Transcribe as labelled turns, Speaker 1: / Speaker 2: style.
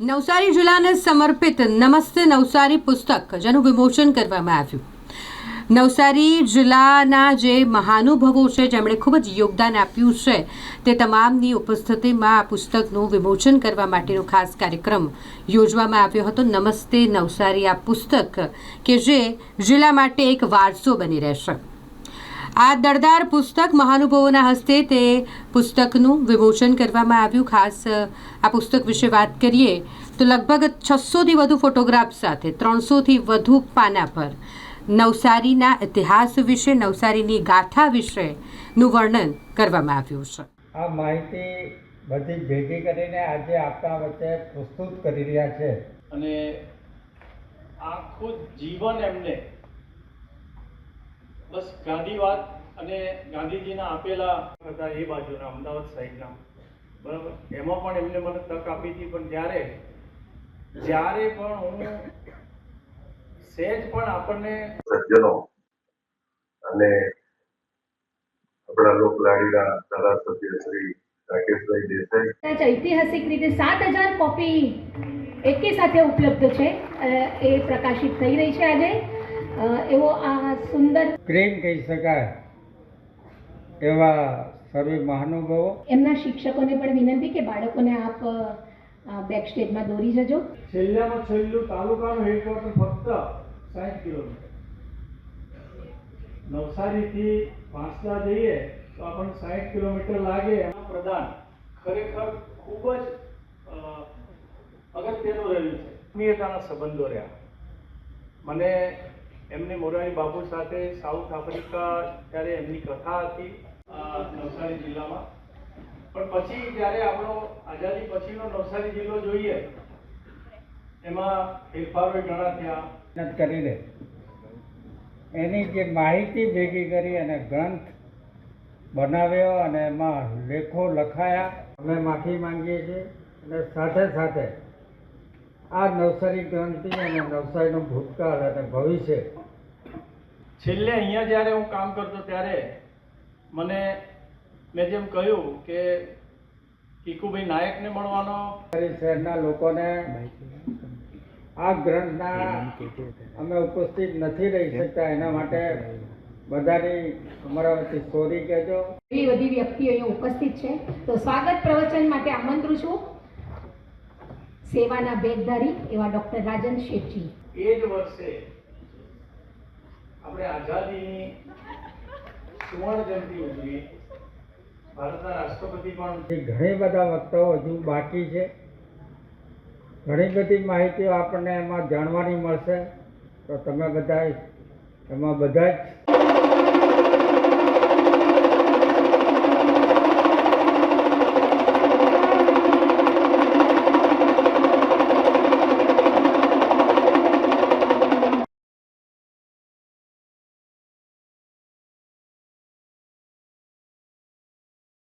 Speaker 1: નવસારી જિલ્લાને સમર્પિત નમસ્તે નવસારી પુસ્તક, જેનું વિમોચન કરવામાં આવ્યું. નવસારી જિલ્લાના જે મહાનુભવો છે, જેમણે ખૂબ જ યોગદાન આપ્યું છે, તે તમામની ઉપસ્થિતિમાં આ પુસ્તકનું વિમોચન કરવા માટેનો ખાસ કાર્યક્રમ યોજવામાં આવ્યો હતો. નમસ્તે નવસારી આ પુસ્તક, કે જે જિલ્લા માટે એક વારસો બની રહેશે. આ દળદાર પુસ્તક મહાનુભાવોના હસ્તે તે પુસ્તકનું વિમોચન કરવામાં આવ્યું. ખાસ આ પુસ્તક વિશે વાત કરીએ તો લગભગ છસોથી વધુ ફોટોગ્રાફ સાથે ત્રણસોથી વધુ પાના પર નવસારીના ઇતિહાસ વિશે નવસારીની ગાથા વિશેનું વર્ણન કરવામાં આવ્યું છે.
Speaker 2: આ માહિતી બધી ભેગી કરીને આજે આપણા વચ્ચે પ્રસ્તુત કરી રહ્યા છે.
Speaker 3: અને આખું જીવન એમને બસ ગાંધીવાદ અને ગાંધીજીના આપેલા હતા એ બાજુના અમદાવાદ સાઈડના. બરાબર? એમાં પણ એમને મને તક આપી હતી પણ જ્યારે જ્યારે પણ હું સહેજ પણ આપણને
Speaker 4: સજ્જનો અને આપણા લોકલાડીના ધારાસભ્ય શ્રી રાકેશભાઈ દેસાઈ
Speaker 5: ઐતિહાસિક રીતે સાત હજાર કોપી એકી સાથે ઉપલબ્ધ છે એ પ્રકાશિત થઈ રહી છે આજે. એવો આ સુંદર
Speaker 2: પ્રેમ કહી શકાય એવા સર્વે મહાનુભાવો.
Speaker 5: એમના શિક્ષકોને પણ વિનંતી કે બાળકોને આપ બેક સ્ટેજમાં દોરી જજો.
Speaker 3: છેલ્લામાં છેલ્લું તાલુકાનું હેડક્વાર્ટર ફક્ત સાઠ કિલોમીટર. નવસારીથી પાંચલા જઈએ તો આપણને સાઠ કિલોમીટર લાગે. એના પ્રદાન ખરેખર ખૂબ જ અગત્યનું રહ્યું છે. આત્મીયતાના સંબંધો રહ્યા. મને એમની મોરારી બાપુ સાથે સાઉથ આફ્રિકા ત્યારે એમની કથા હતી નવસારી જિલ્લામાં. પણ પછી જ્યારે આપણો આઝાદી પછીનો નવસારી જિલ્લો જોઈએ, એમાં ફેરફારો ઘણા થયા.
Speaker 2: મહેનત કરીને એની જે માહિતી ભેગી કરી અને ગ્રંથ બનાવ્યો અને એમાં લેખો લખાયા. અમે માફી માંગીએ છીએ અને સાથે સાથે આ નવસારી ગ્રંથિ અને નવસારીનું ભૂતકાળ અને ભવિષ્ય.
Speaker 3: છેલ્લે અહીંયા જ્યારે હું કામ કરતો ત્યારે મને મેં જેમ કહ્યું કે કીકુભાઈ નાયકને મળવાનો
Speaker 2: શહેરના લોકોને આ ગ્રંથના અમે ઉપસ્થિત નથી રહી શકતા એના માટે બધાની અમરાવતી સોરી કહેજો.
Speaker 5: એવી બધી વ્યક્તિ અહીંયા ઉપસ્થિત છે. તો સ્વાગત પ્રવચન માટે આમંત્રું છું. સેવાના ભેગધારી એવા ડૉક્ટર રાજન શેઠજી.
Speaker 3: એ જ વર્ષે આપણે આઝાદીની સુવર્ણ જયંતિ ઉજવી. ભારતના રાષ્ટ્રપતિ પણ.
Speaker 2: ઘણી બધા વક્તાઓ હજુ બાકી છે. ઘણી બધી માહિતીઓ આપણને એમાં જાણવાની મળશે. તો તમે બધા એમાં બધા જ